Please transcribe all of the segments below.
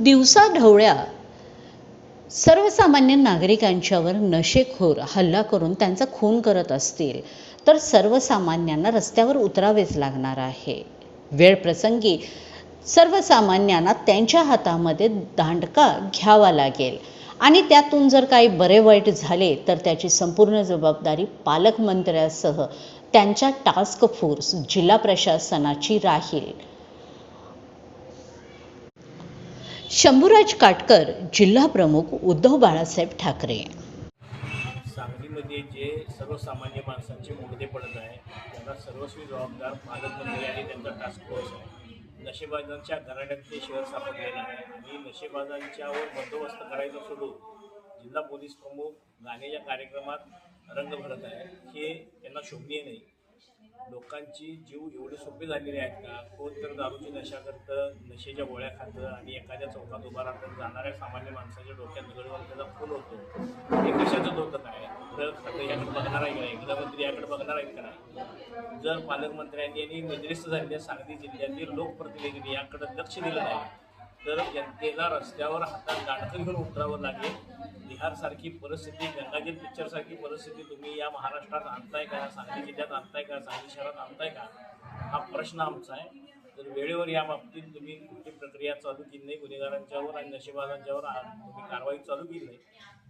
दिवसा ढवळ्या सर्वसामान्य नागरिकांच्यावर नशेखोर हल्ला करून त्यांचा खून करत असतील तर सर्वसामान्यांना रस्त्यावर उतरावेच लागणार आहे. वेळ प्रसंगी सर्वसामान्यांना त्यांच्या हातामध्ये दांडका घ्यावा लागेल आणि त्यातून जर काही बरे वाईट झाले तर त्याची संपूर्ण जबाबदारी पालकमंत्र्यासह त्यांच्या टास्क फोर्स जिल्हा प्रशासनाची राहील. शंभूराज काटकर जिल्हा प्रमुख उद्धव बाळासाहेब ठाकरे. सांगलीमध्ये जे सर्वसामान्य माणसांचे मुडदे पडत आहे त्यांना सर्वस्वी जबाबदार पालकमंत्री आणि त्यांचा टास्क फोर्स आहे. नशेबाजांच्या घराण्यातले शहर सापडलेलं आहे. आणि नशेबाजांच्यावर बंदोबस्त करायचं सोडून जिल्हा पोलीस प्रमुख गाण्याच्या कार्यक्रमात रंग भरत आहे. हे त्यांना शोभनीय नाही. लोकांची जीव एवढे सोपे झालेले आहेत का? कोण तर दारूची नशा करतं नशेच्या गोळ्या खातं आणि एखाद्या चौकात उभा राहतं जाणाऱ्या सामान्य माणसाच्या डोक्यात दगडवर त्याचा खून होतो. हे कशाचं धोकं काय ट्रक खातं याकडे बघणार आहे का? नाही गृहमंत्री याकडे बघणार आहेत का? नाही जर पालकमंत्र्यांनी आणि निद्रिस्त झालेल्या सांगली जिल्ह्यातील लोकप्रतिनिधींनी याकडे लक्ष दिलं नाही तर जनतेला रस्त्यावर हातात दांडकं घेऊन उतरावं लागेल. बिहारसारखी परिस्थिती गंगाजल पिक्चरसारखी परिस्थिती तुम्ही या महाराष्ट्रात आणताय का? सांगली जिल्ह्यात आणताय का? सांगली शहरात आणताय का? हा प्रश्न आमचा आहे. तर वेळेवर या बाबतीत तुम्ही कुठली प्रक्रिया चालू केली नाही? गुन्हेगारांच्यावर आणि नशेबाजांच्यावर तुम्ही कारवाई चालू केली नाही.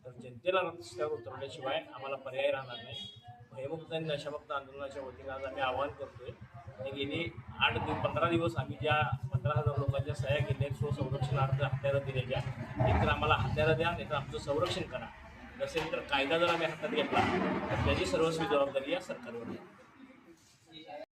तर जनतेला रस्त्यावर उतरवल्याशिवाय आम्हाला पर्याय राहणार नाही. भयमुक्त आणि नशामुक्त आंदोलनाच्या वतीनं आज आम्ही आवाहन करतोय आणि गेली आठ दिव पंधरा दिवस आम्ही ज्या पंधरा हजार लोकांच्या सह्या घेतल्या स्वसंरक्षणार्थ हत्यारं दिलेल्या एक एकतर आम्हाला हत्यारं द्या नाही तर आमचं संरक्षण करा. नसेल तर कायदा जर आम्ही हातात घेतला तर त्याची सर्वस्वी जबाबदारी या सरकारवर आहे.